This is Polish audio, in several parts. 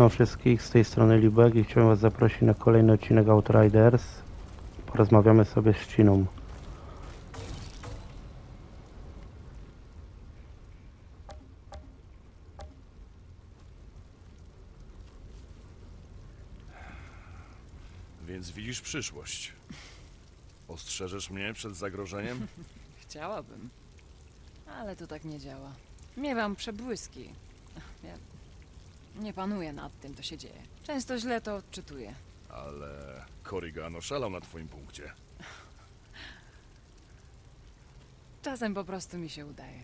Witam wszystkich, z tej strony Libek i chciałem Was zaprosić na kolejny odcinek Outriders. Porozmawiamy sobie z Ciną. Więc widzisz przyszłość. Ostrzeżesz mnie przed zagrożeniem? Chciałabym. Ale to tak nie działa. Miewam przebłyski. Ja nie panuję nad tym, co się dzieje. Często źle to odczytuję. Ale Korrigan oszalał na twoim punkcie. Czasem po prostu mi się udaje.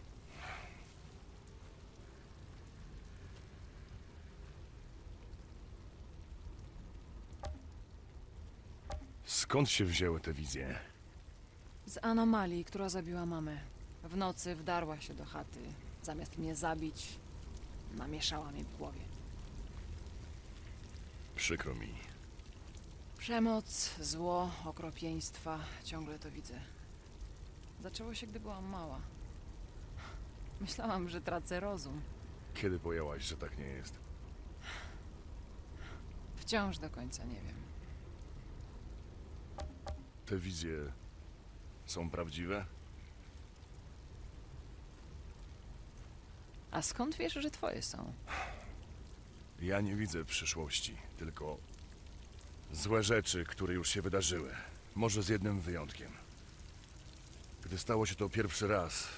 Skąd się wzięły te wizje? Z anomalii, która zabiła mamę. W nocy wdarła się do chaty. Zamiast mnie zabić, namieszała mi w głowie. Przykro mi. Przemoc, zło, okropieństwa, ciągle to widzę. Zaczęło się, gdy byłam mała. Myślałam, że tracę rozum. Kiedy pojęłaś, że tak nie jest? Wciąż do końca nie wiem. Te wizje są prawdziwe? A skąd wiesz, że twoje są? Ja nie widzę przyszłości, tylko złe rzeczy, które już się wydarzyły. Może z jednym wyjątkiem. Gdy stało się to pierwszy raz,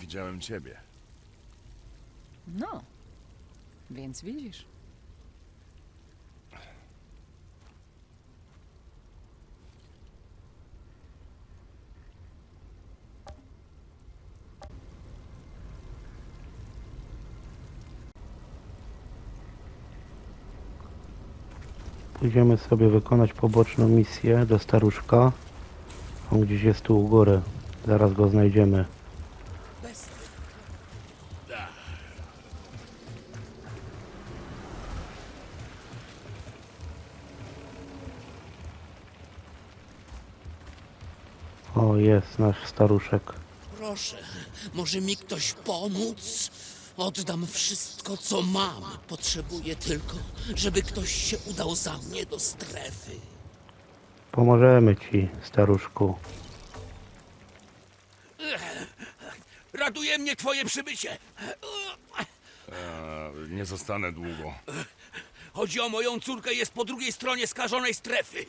widziałem ciebie. No, więc widzisz. Pójdziemy sobie wykonać poboczną misję do staruszka. On gdzieś jest tu u góry. Zaraz go znajdziemy. O, jest nasz staruszek. Proszę, może mi ktoś pomóc? Oddam wszystko, co mam. Potrzebuję tylko, żeby ktoś się udał za mnie do strefy. Pomożemy ci, staruszku. Raduje mnie twoje przybycie. Eee, nie zostanę długo. Chodzi o moją córkę, jest po drugiej stronie skażonej strefy.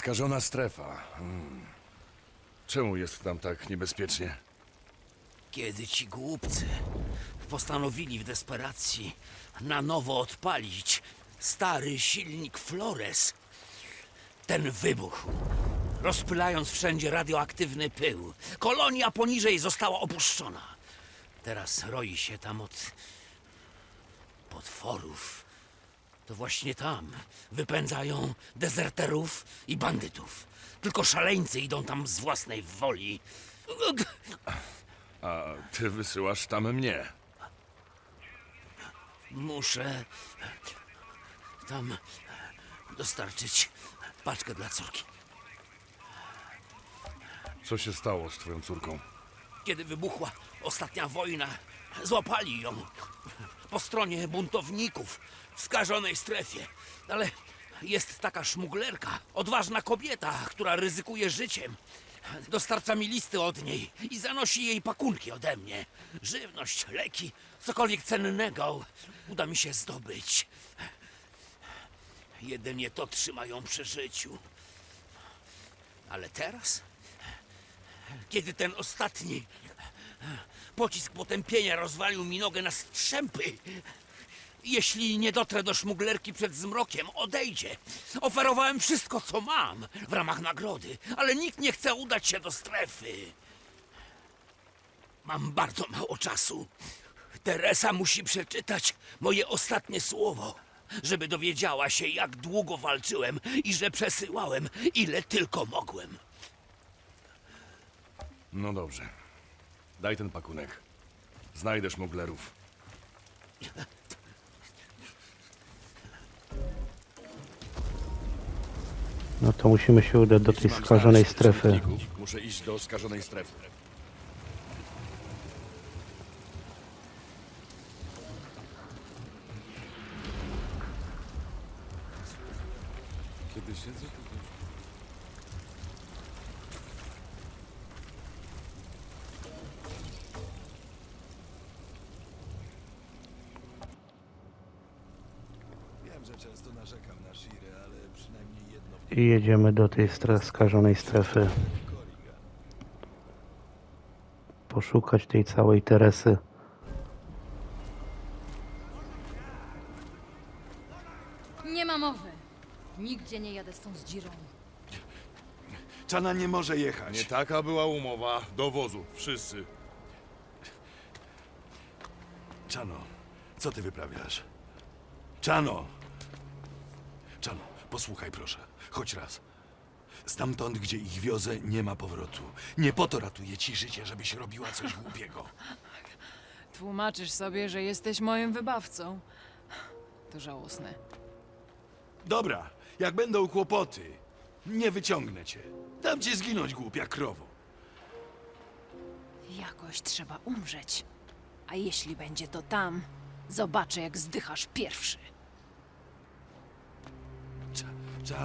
Skażona strefa. Hmm. Czemu jest tam tak niebezpiecznie? Kiedy ci głupcy postanowili w desperacji na nowo odpalić stary silnik Flores, ten wybuchł, rozpylając wszędzie radioaktywny pył. Kolonia poniżej została opuszczona. Teraz roi się tam od potworów. To właśnie tam wypędzają dezerterów i bandytów. Tylko szaleńcy idą tam z własnej woli. A ty wysyłasz tam mnie. Muszę tam dostarczyć paczkę dla córki. Co się stało z twoją córką? Kiedy wybuchła ostatnia wojna, złapali ją po stronie buntowników w skażonej strefie. Ale jest taka szmuglerka, odważna kobieta, która ryzykuje życiem. Dostarcza mi listy od niej i zanosi jej pakunki ode mnie. Żywność, leki, cokolwiek cennego uda mi się zdobyć. Jedynie to trzyma ją przy życiu. Ale teraz, kiedy ten ostatni pocisk potępienia rozwalił mi nogę na strzępy, jeśli nie dotrę do szmuglerki przed zmrokiem, odejdzie. Oferowałem wszystko, co mam w ramach nagrody, ale nikt nie chce udać się do strefy. Mam bardzo mało czasu. Teresa musi przeczytać moje ostatnie słowo, żeby dowiedziała się, jak długo walczyłem i że przesyłałem, ile tylko mogłem. No dobrze. Daj ten pakunek. Znajdę szmuglerów. No to musimy się udać do tej mam skażonej strefy. Muszę iść do skażonej strefy. Że często narzekam na Shirę, ale przynajmniej jedno w I jedziemy do tej stre- skażonej strefy. Poszukać tej całej Teresy. Nie ma mowy. Nigdzie nie jadę z tą zdzirą. Czana nie może jechać. Nie taka była umowa. Do wozu. Wszyscy. Czano, co ty wyprawiasz? Czano! Czano, posłuchaj proszę. Choć raz. Stamtąd, gdzie ich wiozę, nie ma powrotu. Nie po to ratuję ci życie, żebyś robiła coś głupiego. Tłumaczysz sobie, że jesteś moim wybawcą. To żałosne. Dobra, jak będą kłopoty, nie wyciągnę cię. Dam cię zginąć, głupia krowo. Jakoś trzeba umrzeć. A jeśli będzie to tam, zobaczę, jak zdychasz pierwszy. Se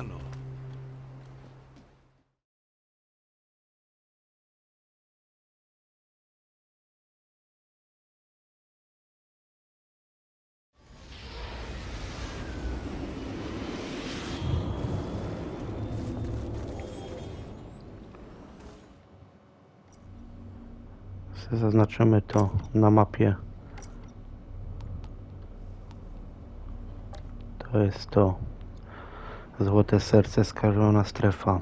Zaznaczymy to na mapie. To jest to. Złote serce, skażona strefa.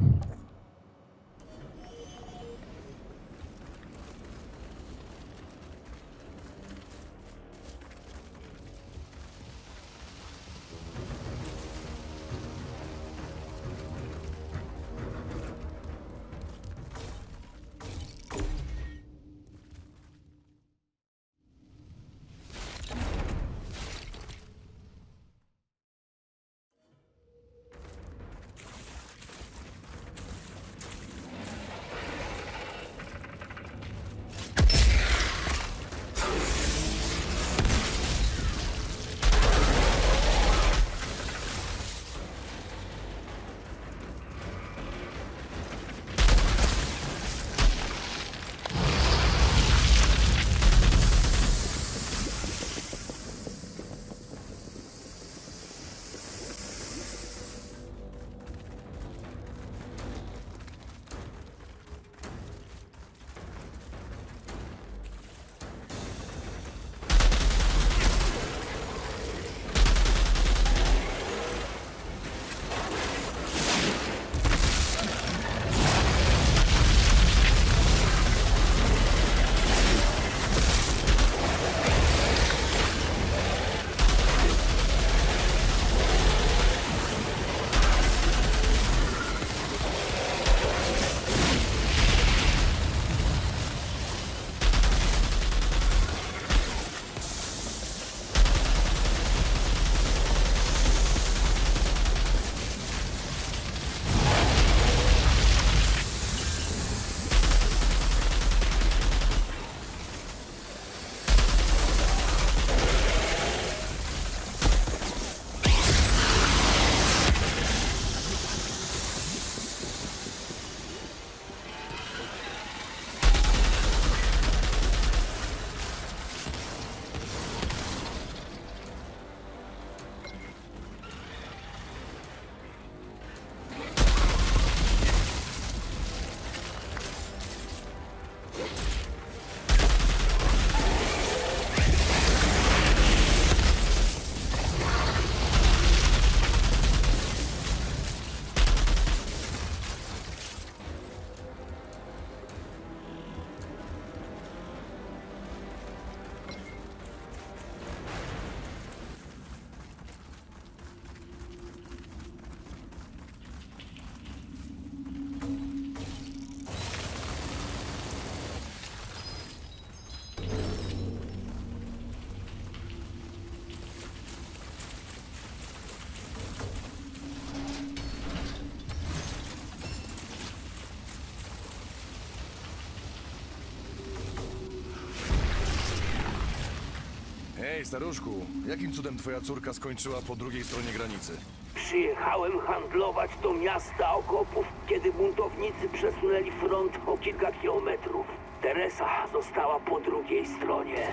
Ej, staruszku, jakim cudem twoja córka skończyła po drugiej stronie granicy? Przyjechałem handlować do miasta okopów, kiedy buntownicy przesunęli front o kilka kilometrów. Teresa została po drugiej stronie.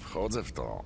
Wchodzę w to.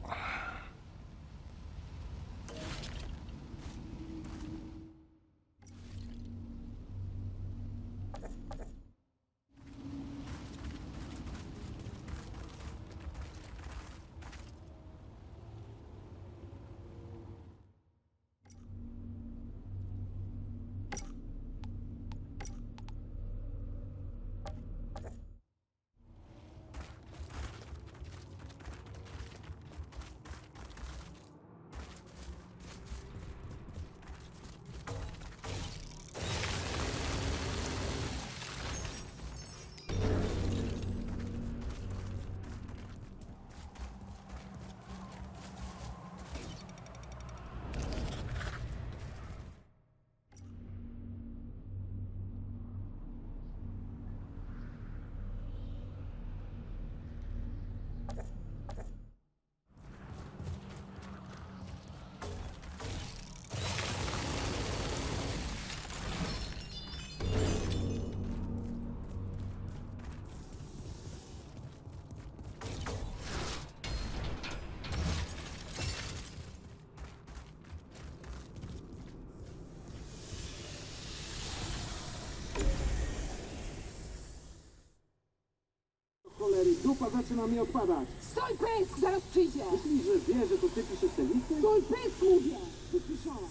Cholery, dupa zaczyna mi odpadać. Stój pysk, zaraz przyjdzie! Myślisz, że wie, że to ty piszesz te listy? Stój pysk, mówię! Wypiszałam.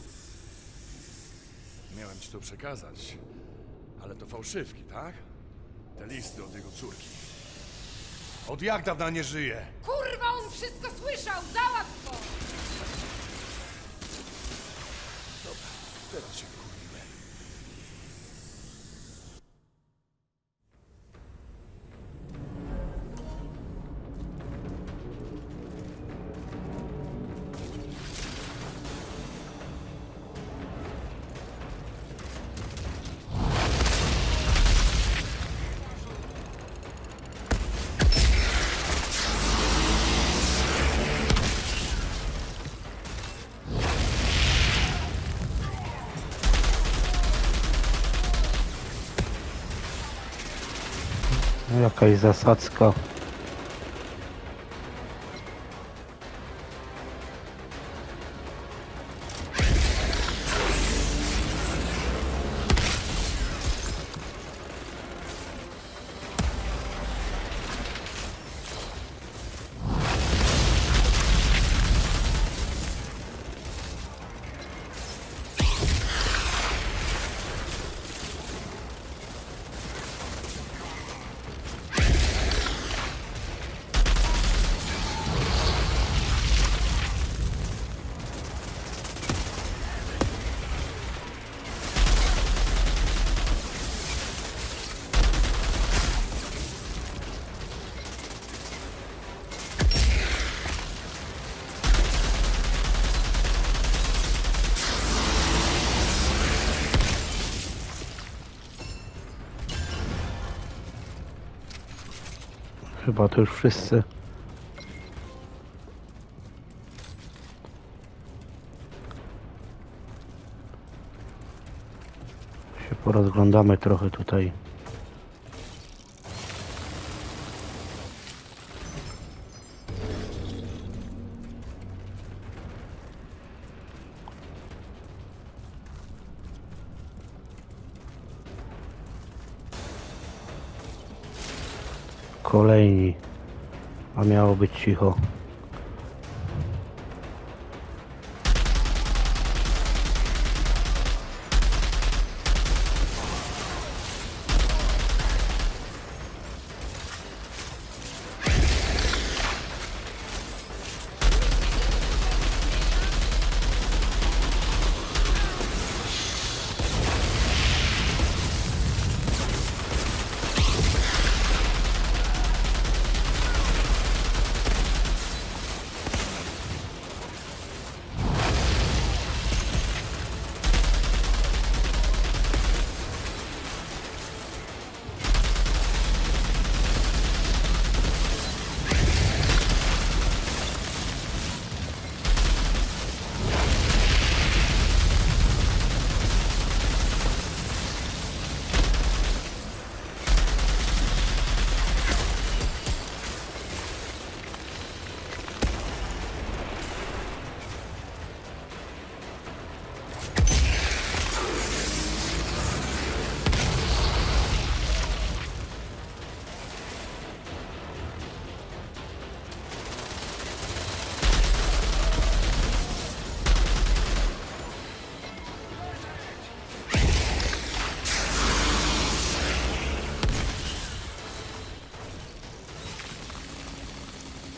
Miałem ci to przekazać, ale to fałszywki, tak? Te listy od jego córki. Od jak dawna nie żyje? Kurwa, on wszystko słyszał! Załatw go! Teraz się Jakaś zasadzka. Chyba to już wszyscy. Się porozglądamy trochę tutaj. Kolejni. A miało być cicho.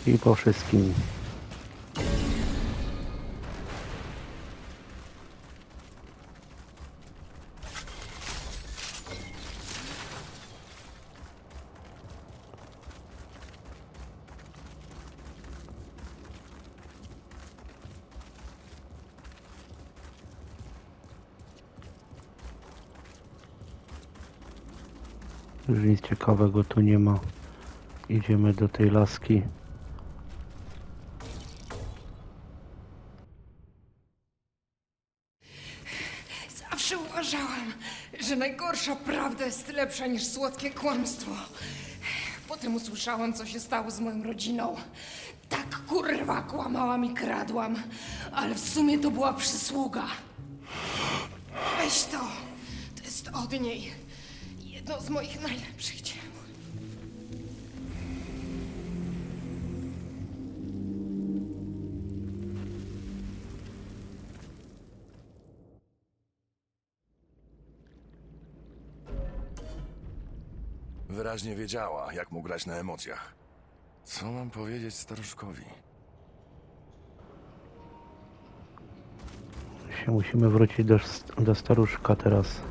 I po wszystkim. Już nic ciekawego tu nie ma. Idziemy do tej laski. Lepsza niż słodkie kłamstwo. Potem usłyszałam, co się stało z moją rodziną. Tak kurwa kłamałam i kradłam, ale w sumie to była przysługa. Weź to. To jest od niej. Jedno z moich najlepszych Wyraźnie wiedziała, jak mu grać na emocjach. Co mam powiedzieć staruszkowi? Się musimy wrócić do, do staruszka teraz.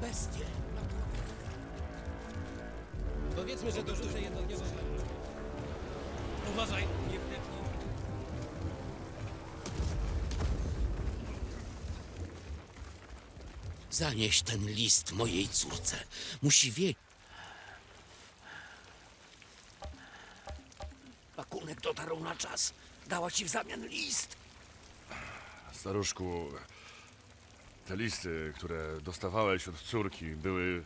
Bestie. Powiedzmy, że dorzucę jednodniowe... Uważaj, nie wdepnij. Zanieś ten list mojej córce. Musi wiedzieć. Pakunek dotarł na czas. Dała ci w zamian list. Staruszku, te listy, które dostawałeś od córki, były.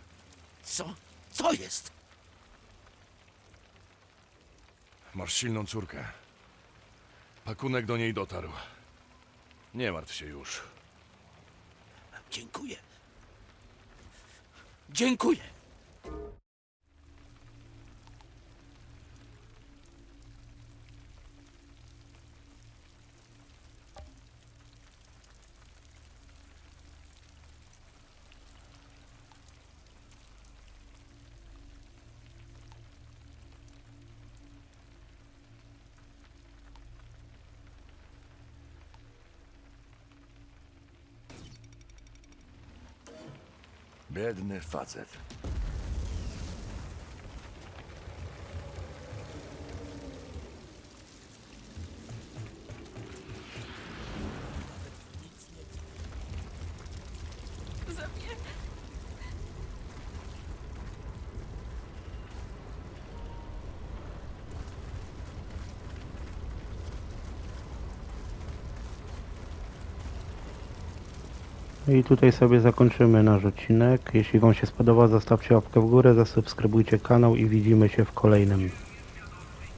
Co? Co jest? Masz silną córkę. Pakunek do niej dotarł. Nie martw się już. Dziękuję. Dziękuję. Biedny facet. I tutaj sobie zakończymy nasz odcinek. Jeśli Wam się spodobał, zostawcie łapkę w górę, zasubskrybujcie kanał i widzimy się w kolejnym.